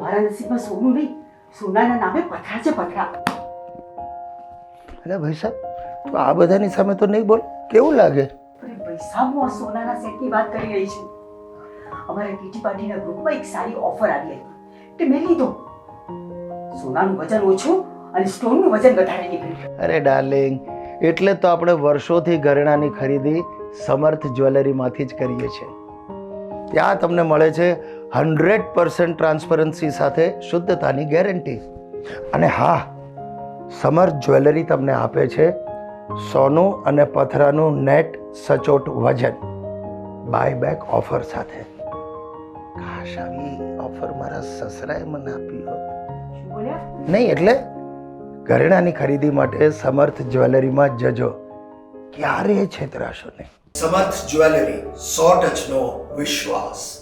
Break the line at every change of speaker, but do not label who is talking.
મારા નસીબમાં સોનું નહીં સોનાના નામે પથરા છે પથરા.
અરે ભાઈ સાહેબ તું આ બધાની સામે તો નહીં બોલ કેવું લાગે?
અરે પૈસા હું આ સોનાના સેટની વાત કરી રહી છું. અમારા કીટી પાર્ટીના ગ્રુપમાં એક સારી ઓફર આવી હતી. તે મેં લીધો. સોનાનું વજન ઓછું અને સ્ટોનનું વજન વધારે નીકળ્યું.
અરે ડાર્લિંગ એટલે તો આપણે વર્ષોથી ઘરેણાની ખરીદી સમર્થ જ્વેલરીમાંથી જ કરીએ છીએ. ત્યાં તમને મળે છે હંડ્રેડ પર્સન્ટ ટ્રાન્સપરન્સી સાથે શુદ્ધતાની ગેરંટી. અને હા સમર્થ જ્વેલરી તમને આપે છે સોનું અને પથરાનું નેટ સચોટ વજન. બાય બેક ઓફર સાથે. કાશ આવી ઓફર મારા સસરાએ મને આપી હોત. નહીં, એટલે ઘરેણાની ખરીદી માટે સમર્થ જ્વેલરીમાં જજો. ક્યારે છેતરાશો નહીં? સમર્થ જ્વેલરી સો ટચનો વિશ્વાસ.